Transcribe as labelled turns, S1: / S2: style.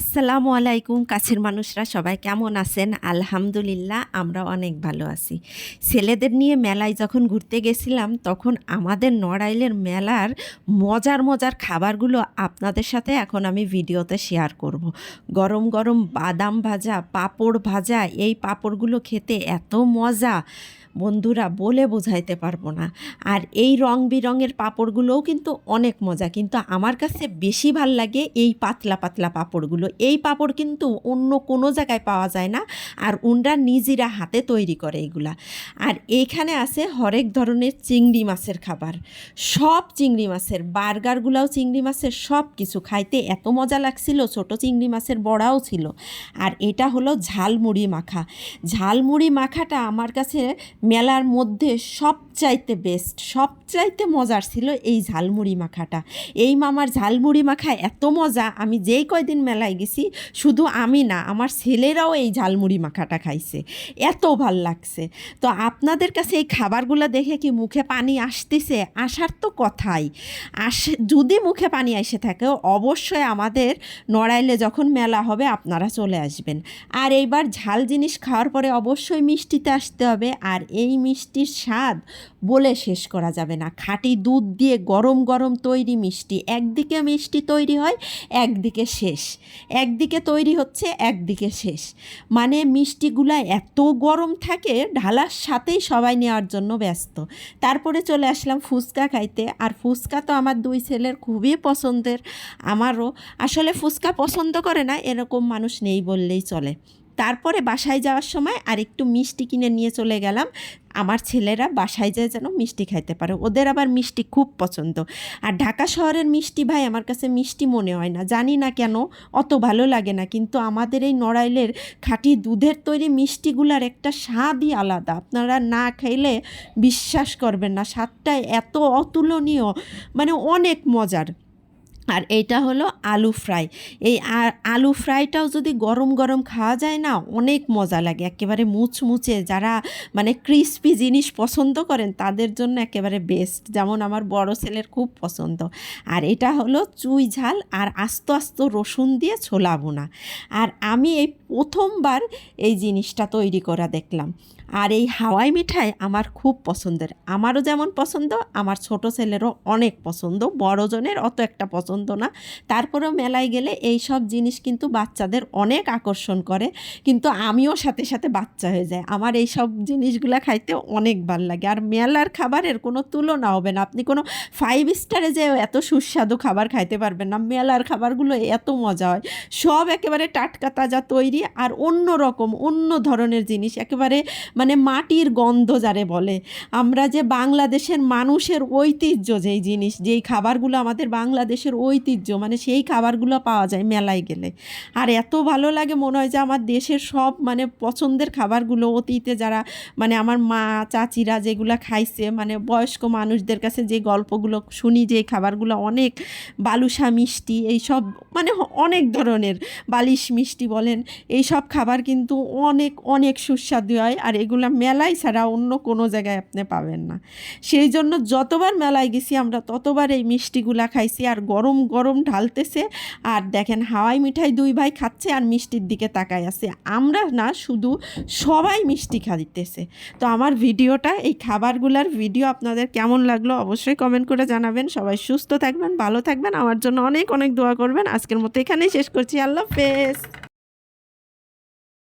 S1: আসসালামু আলাইকুম, কাছের মানুষরা সবাই কেমন আছেন? আলহামদুলিল্লাহ আমরা অনেক ভালো আছি। ছেলেদের নিয়ে মেলায় যখন ঘুরতে গেছিলাম, তখন আমাদের নড়াইলের মেলার মজার মজার খাবারগুলো আপনাদের সাথে এখন আমি ভিডিওতে শেয়ার করব। গরম গরম বাদাম ভাজা, পাঁপড় ভাজা, এই পাঁপড়গুলো খেতে এত মজা। বন্ধুরা বলে বোঝাইতে পারব না। আর এই রং বিরঙের পাঁপড়গুলোও কিন্তু অনেক মজা, কিন্তু আমার কাছে বেশি ভালো লাগে এই পাতলা পাতলা পাঁপড়গুলো। এই পাঁপড় কিন্তু অন্য কোনো জায়গায় পাওয়া যায় না আর উনরা নিজেরা হাতে তৈরি করে এগুলা। আর এইখানে আছে হরেক ধরনের চিংড়ি মাছের খাবার। সব চিংড়ি মাছের, বার্গারগুলাও চিংড়ি মাছের সব কিছু খাইতে এত মজা লাগছিল, ছোট চিংড়ি মাছের বড়াও ছিল। আর এটা হলো ঝালমুড়ি মাখা। ঝালমুড়ি মাখাটা আমার কাছে মেলার মধ্যে সবচাইতে বেস্ট সবচাইতে মজার ছিল এই ঝালমুড়ি মাখাটা। এই মামার ঝালমুড়ি মাখা এত মজা, আমি যেই কয়দিন মেলায় গেছি, শুধু আমি না, আমার ছেলেরাও এই ঝালমুড়ি মাখাটা খাইছে। এত ভালো লাগছে। তো আপনাদের কাছে এই খাবারগুলো দেখে কি মুখে পানি আসতেছে? আসার তো কথাই। আসে, যদি মুখে পানি এসে থাকে, অবশ্যই আমাদের নড়াইলে যখন মেলা হবে, আপনারা চলে আসবেন। আর এইবার ঝাল জিনিস খাওয়ার পরে অবশ্যই মিষ্টিতে আসতে হবে। আর এই মিষ্টির স্বাদ বলে শেষ করা যাবে না। খাঁটি দুধ দিয়ে গরম গরম তৈরি মিষ্টি। একদিকে মিষ্টি তৈরি হয়, একদিকে শেষ। একদিকে তৈরি হচ্ছে, একদিকে শেষ। মানে মিষ্টিগুলা এত গরম থাকে, ঢালার সাথেই সবাই নেওয়ার জন্য ব্যস্ত। তারপরে চলে আসলাম ফুচকা খাইতে। আর ফুচকা তো আমার দুই ছেলের খুবই পছন্দের, আমারও। আসলে ফুচকা পছন্দ করে না, এরকম মানুষ নেই বললেই চলে। তারপরে বাসায় যাওয়ার সময় আর একটু মিষ্টি কিনে নিয়ে চলে গেলাম। আমার ছেলেরা বাসায় যায় যেন মিষ্টি খাইতে পারে। ওদের আবার মিষ্টি খুব পছন্দ। আর ঢাকা শহরের মিষ্টি ভাই আমার কাছে মিষ্টি মনে হয় না। জানি না কেন, অত ভালো লাগে না। কিন্তু আমাদের এই নড়াইলের খাঁটি দুধের তৈরি মিষ্টিগুলার একটা স্বাদই আলাদা। আপনারা না খাইলে বিশ্বাস করবেন না। স্বাদটা এত অতুলনীয় মানে অনেক মজার। আর এইটা হলো আলু ফ্রাই। এই আলু ফ্রাইটাও যদি গরম গরম খাওয়া যায় না, অনেক মজা লাগে। একেবারে মুচমুচে যারা মানে ক্রিস্পি জিনিস পছন্দ করেন, তাদের জন্য একেবারে বেস্ট যেমন আমার বড় ছেলের খুব পছন্দ। আর এটা হলো চুই ঝাল আর আস্ত আস্ত রসুন দিয়ে ছোলা বোনা আর আমি এই প্রথমবার এই জিনিসটা তৈরি করা দেখলাম। আর এই হাওয়াই মিঠাই আমার খুব পছন্দের। আমারও যেমন পছন্দ, আমার ছোট ছেলেরও অনেক পছন্দ বড়জনের অত একটা পছন্দ না। তারপরেও মেলায় গেলে এই সব জিনিস কিন্তু বাচ্চাদের অনেক আকর্ষণ করে, কিন্তু আমিও সাথে সাথে বাচ্চা হয়ে যায় আমার এই সব জিনিসগুলো খাইতে অনেক ভালো লাগে। আর মেলার খাবারের কোনো তুলনা হবে না। আপনি কোনো ফাইভ স্টারে যে এত সুস্বাদু খাবার খাইতে পারবেন না। মেলার খাবারগুলো এত মজা হয়। সব একেবারে টাটকা, তাজা, তৈরি আর অন্য রকম, অন্য ধরনের জিনিস। একেবারে মানে মাটির গন্ধ যারে বলে। আমরা যে বাংলাদেশের মানুষের ঐতিহ্য, যেই জিনিস, যেই খাবারগুলো আমাদের বাংলাদেশের ঐতিহ্য মানে সেই খাবারগুলো পাওয়া যায় মেলায় গেলে। আর এত ভালো লাগে মনে হয় যে আমার দেশের সব মানে পছন্দের খাবারগুলো অতীতে যারা মানে আমার মা, চাচিরা যেগুলো খাইছে মানে বয়স্ক মানুষদের কাছে যে গল্পগুলো শুনি, যে খাবারগুলো অনেক বালুসা মিষ্টি এই সব মানে অনেক ধরনের বালিশ মিষ্টি বলেন এই সব খাবার কিন্তু অনেক অনেক সুস্বাদু হয়। আর এগুলো মেলায় ছাড়া অন্য কোনো জায়গায় আপনি পাবেন না। সেই জন্য যতবার মেলায় গেছি আমরা ততবার এই মিষ্টিগুলা খাইছি আর গরম গরম ঢালতেছে আর দেখেন হাওয়াই মিঠাই দুই ভাই খাচ্ছে আর মিষ্টির দিকে তাকায় আছে। আমরা না শুধু সবাই মিষ্টি খাইতেছে। তো আমার ভিডিওটা, এই খাবারগুলার ভিডিও আপনাদের কেমন লাগল অবশ্যই কমেন্ট করে জানাবেন। সবাই সুস্থ থাকবেন, ভালো থাকবেন। আমার জন্য অনেক অনেক দোয়া করবেন। আজকের মতো এখানেই শেষ করছি। আল্লাহ হাফেজ।